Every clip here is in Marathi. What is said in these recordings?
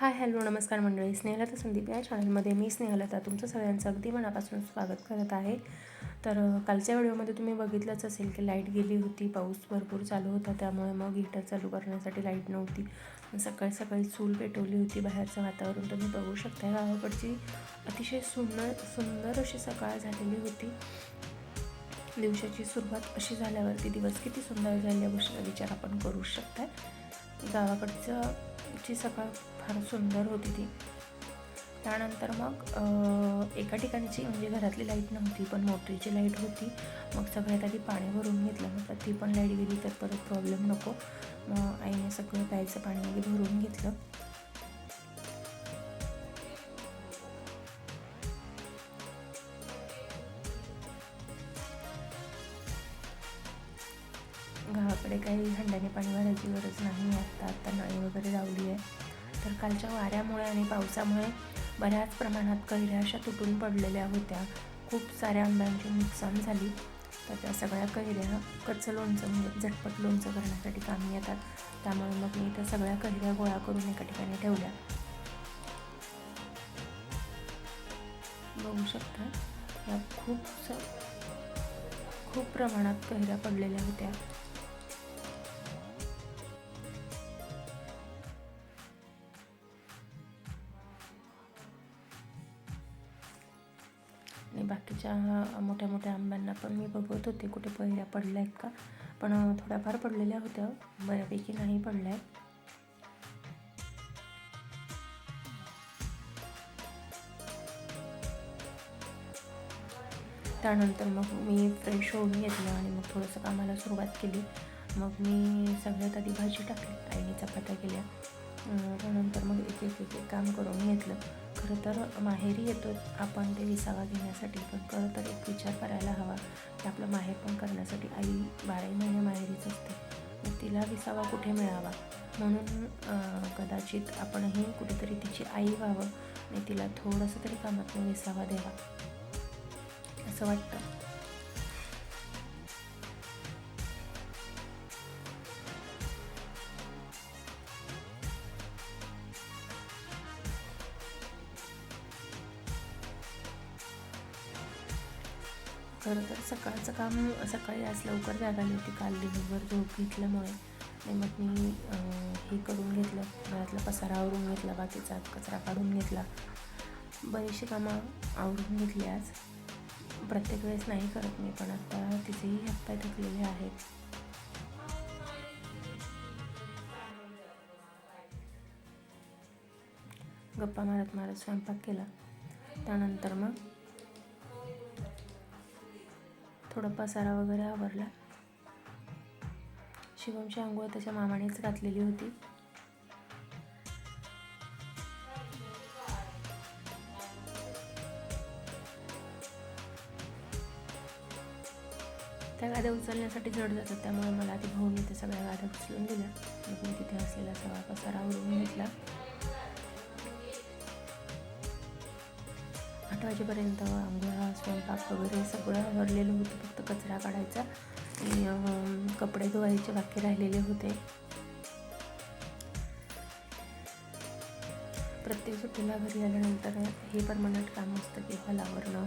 हाय हॅलो नमस्कार मंडळी. स्नेहलता संदीप या चॅनलमध्ये मी स्नेहलता तुमचं सगळ्यांचं अगदी मनापासून स्वागत करत आहे. तर कालच्या व्हिडिओमध्ये तुम्ही बघितलंच असेल की लाइट गेली होती पाऊस भरपूर चालू होता त्यामुळे मग हीटर चालू करण्यासाठी लाइट नव्हती. सकाळी सकाळी चूल पेटवली होती बाहेरचं वातावरण तुम्ही बघू शकता गावाकडची अतिशय सुंदर सुंदर अशी सकाळ झालेली होती. दिवसाची सुरुवात अशी झाल्यावरती दिवस किती सुंदर जाईल या गोष्टीचा विचार आपण करू शकता गावाकडचं ची सकाळ फार सुंदर होती ती. त्यानंतर मग एका ठिकाणची म्हणजे घरातली लाइट नव्हती पण मोटरीची लाइट होती. मग सगळ्यात आधी पाणी भरून घेतलं मग ती पण लाइट गेली तर परत प्रॉब्लेम नको. मग आईने सगळं प्यायचं पाणी वगैरे भरून घेतलं. तर कालच्या वाऱ्यामुळे आणि पावसामुळे बऱ्याच प्रमाणात कैऱ्या तुटून पडलेल्या होत्या. खूप साऱ्या आंब्यांची नुकसान झाली. तर त्या सगळ्या कैऱ्या कच्चं लोणचं म्हणजे झटपट लोणचं करण्यासाठी कामी येतात. त्यामुळे मग मी त्या सगळ्या कैऱ्या गोळा करून एका ठिकाणी ठेवल्या. बघू शकता या खूप स खूप प्रमाणात कैऱ्या पडलेल्या होत्या. त्यांना पण मी बघत होते कुठे पहिऱ्या पडल्या आहेत का. पण थोड्याफार पडलेल्या होत्या. बऱ्यापैकी नाही पडल्या. आहेत त्यानंतर मग मी फ्रेश होऊन घेतलं आणि मग थोडंसं कामाला सुरुवात केली. मग मी सगळ्यात आधी भाजी टाकली आईने चपात्या केल्या. त्यानंतर मग एक एक एक काम करून घेतलं. खरं तर माहेरी येतो आपण ते विसावा घेण्यासाठी पण खरं तर एक विचार करायला हवा की आपलं माहेर पण करण्यासाठी आई बाराही महिने माहेरीच असते. मग तिला विसावा कुठे मिळावा? म्हणून कदाचित आपणही कुठेतरी तिची आई व्हावं आणि तिला थोडंसं तरी कामातून विसावा द्यावा. असं वाटतं. खरं तर सकाळचं काम सकाळी आज लवकर जाग आली होती काल दिवसभर झोप घेतल्यामुळे. आणि मग मी हे करून घेतलं घरातला पसारा आवरून घेतला बाकीचा कचरा काढून घेतला. बरीचशी कामं आवरून घेतली आज. प्रत्येक वेळेस नाही करत मी पण आता तिचेही हातपाय थकलेले आहेत. गप्पा मारत मारत स्वयंपाक केला. त्यानंतर मग थोडा पसारा वगैरे आवरला. शिवमची आंघोळ त्याच्या मामानेच घातलेली होती. त्या गाद्या उचलण्यासाठी जड जातात त्यामुळे मला आधी भाऊनी त्या सगळ्या गाद्या उचलून दिल्या. मग मी तिथे असलेला सगळा पसारा आवरून घेतला. वाजेपर्यंत आंघोळा स्वयंपाक वगैरे सगळं आवरलेलं होतं फक्त कचरा काढायचा आणि कपडे धुवायचे बाकी राहिलेले होते. प्रत्येक सुट्टीला घरी आल्यानंतर हे परमनंट काम असतं की हॉल आवरणं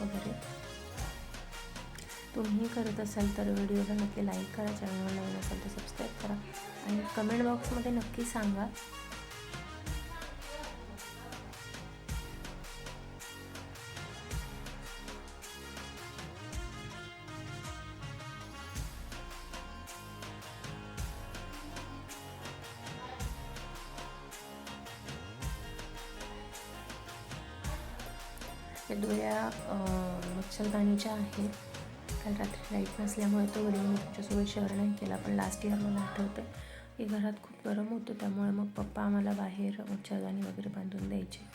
वगैरे. तुम्ही करत असाल तर व्हिडिओला नक्की लाईक करा चॅनलला नवीन असाल तर सबस्क्राईब करा. आणि कमेंट बॉक्समध्ये नक्की सांगा या दोऱ्या मच्छरदाणीच्या आहेत. काल रात्री लाइट नसल्यामुळे तो व्हिडिओ मी तुमच्यासोबत शेअर नाही केला पण लास्ट इयर मला आठवतं. की घरात खूप गरम होतं त्यामुळे मग पप्पा आम्हाला बाहेर मच्छरदाणी वगैरे बांधून द्यायचे.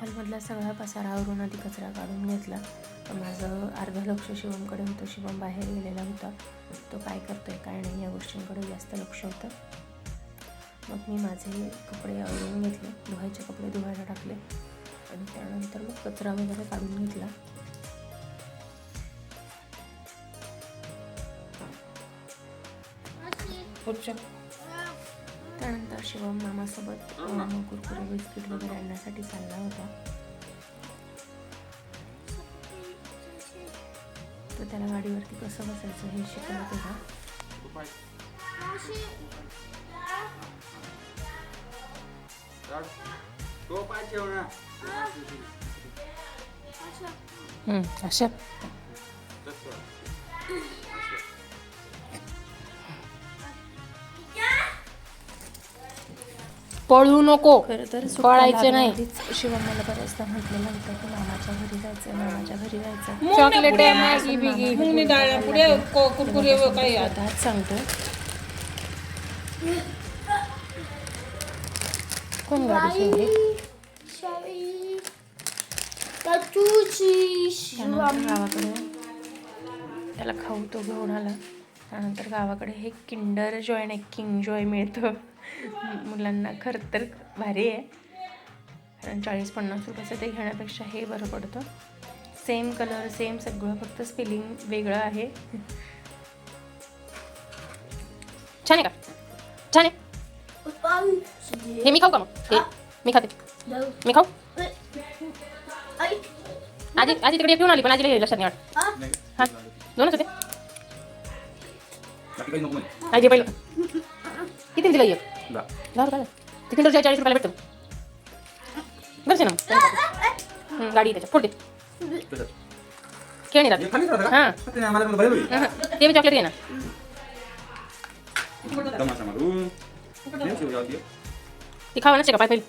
हॉलमधला सगळा पसारा आवरून आधी कचरा काढून घेतला. माझं अर्ध लक्ष शिवमकडे होतं शिवम बाहेर गेलेला होता. तो काय करतोय काय नाही या गोष्टींकडे जास्त लक्ष होतं. मग मी माझे कपडे आवरून घेतले धुवायचे कपडे धुवायला टाकले आणि त्यानंतर मग कचरा वगैरे काढून घेतला. त्यानंतर शिवम मामासोबत कुरकुरे बिस्किट वगैरे आणण्यासाठी चालला होता. तर त्याला गाडीवरती कसं बसायचं हे शिकवत होता तो पाय ठेव ना. अशा. पळू नको. खरं तर पळायचं नाही. शिवम मला बऱ्याचदा म्हटलेलं होतं की मामाच्या घरी जायचं मामाच्या घरी जायचं चॉकलेट आहे मॅगी बिगी मुंगनी डाळ पुढे कुरकुरे काही. आता सांगतो. कोण गाडी त्याला खाऊ तो घेऊन आला. त्यानंतर गावाकडे हे किंडर जॉय नाही किंग जॉय मिळतं. मुलांना खरं तर भारी आहे. कारण चाळीस पन्नास रुपयाचं ते घेण्यापेक्षा हे बरं पडतं. सेम कलर सेम सगळं फक्त स्पेलिंग वेगळं आहे. छान आहे का? छान आहे. हे मी खाऊ का मग? हे मी खाते. मी खाऊ? आजी आजी तिकडे घेऊन आली पण आजीला लक्षात नाही वाटत. हा? दोनच होते? आजी पहिलं. किती दिलं एक जा. दहा रुपयाला ते किंडर चाळीस रुपयाला भेटतो. बरं ना? हं, गाडी आहे त्याच्यात. फोड दे तसंच. खेळ नाही हे राहत का? हां. ते. हं, मी चॉकलेट घे ना. ती खावा नसते का पाय पहिली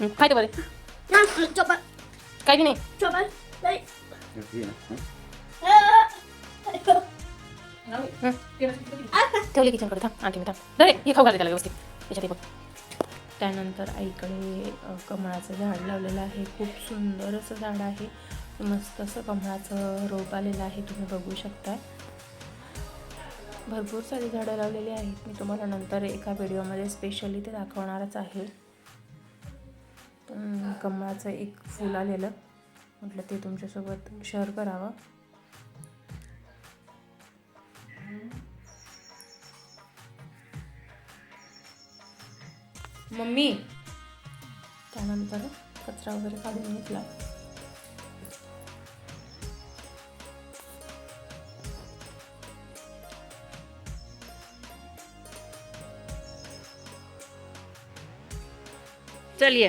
हं, खाय ते बरे. काय बी नाही. ना. ठेवली किचनकडे थांब. आणखी मी थांब रे हे खाऊ घालते त्याला व्यवस्थित. त्याच्यात बघ. त्यानंतर आईकडे कमळाचं झाड लावलेलं आहे. खूप सुंदर असं झाड आहे. मस्त असं कमळाचं रोप आलेलं आहे. तुम्ही बघू शकता भरपूर सारी झाडं लावलेली आहेत. मी तुम्हाला नंतर एका व्हिडिओमध्ये स्पेशली ते दाखवणारच आहे. कमळाचं एक फूल आलेलं. म्हटलं ते तुमच्यासोबत शेअर करावं. मम्मी. त्यानंतर कचरा वगैरे काढून घेतला. चल ये.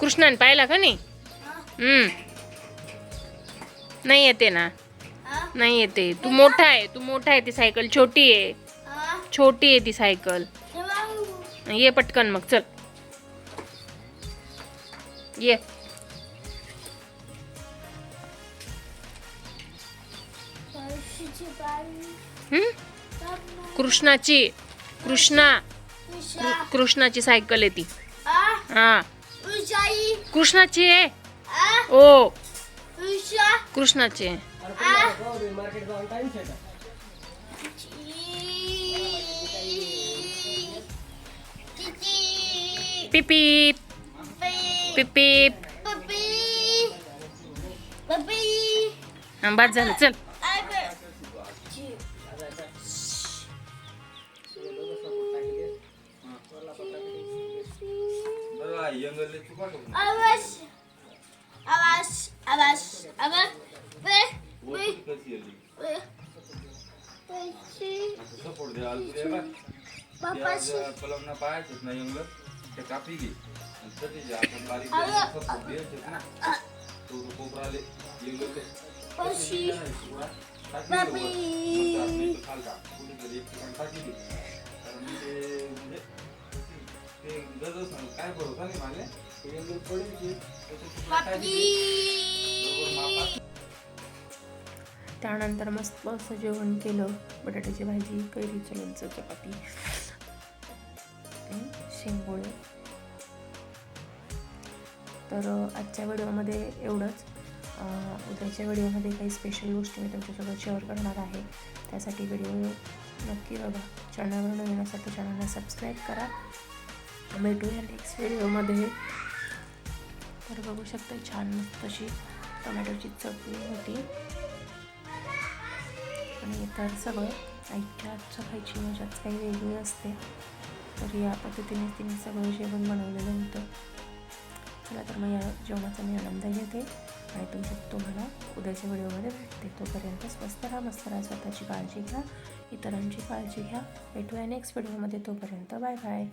कृष्णान पाहिला का नाही? हम्म. नाही येते ना. नाही येते. तू मोठा आहे. तू मोठा आहे ती सायकल. छोटी आहे. छोटी आहे ती सायकल. ये पटकन मग चल. ये. हम्म? कृष्णाची कृष्णा कृष्णाची सायकल आहे ती. हा. कृष्णाची आहे? ओ कृष्णाची आहे. पिपीप पिपीप हा, बाद झालं चल बरं, आई, अंगले चुका करू. वर किती कशी आली? असं support दे, आलू दे बा. ते आज, अं, कलमना पाहायचंच नाही अंगलं. ते कापी घे. आणि तसे जे आपण बारीक बारीक support द्यायचेच ना. तो तो कोपरा आले, अंगलं ते. तसे नाही द्यायचे बा. टाकी दे वर. मग आपली तो खालचा. कुणीतरी एक ठिकाणी टाकी दे. कारण ते म्हणजे ते गजच नाही. काय भरोसा नाही माझे ते अंगलं पडेल की त्याच्या तुकडा टाकी दे. बरोबर मापात त्यानंतर मस्त असं जेवण केलं बटाट्याची भाजी कैरीचं लोणचं चपाती हं, शेंगोळे तर आजच्या व्हिडिओमध्ये एवढंच. उद्याच्या व्हिडिओमध्ये काही स्पेशल गोष्टी मी तुमच्यासोबत शेअर करणार आहे. त्यासाठी व्हिडिओ नक्की बघा. चॅनलवर नवीन असाल तर चॅनलला सबस्क्राईब करा. भेटूया नेक्स्ट व्हिडिओमध्ये. तर बघू शकता छान मस्त अशी टोमॅटोची चटणी होती. आणि तर सगळं आईच्या हातचं खायची मजाच काही वेगळी असते. तर या पद्धतीने तिने सगळं जेवण बनवलेलं होतं. चला तर मग या जेवणाचा मी आनंद घेते आणि तुमच्या तुम्हाला उद्याच्या व्हिडिओमध्ये भेटते. तोपर्यंत स्वस्त राहा मस्त राहा स्वतःची काळजी घ्या इतरांची काळजी घ्या. भेटूया नेक्स्ट व्हिडिओमध्ये तोपर्यंत बाय बाय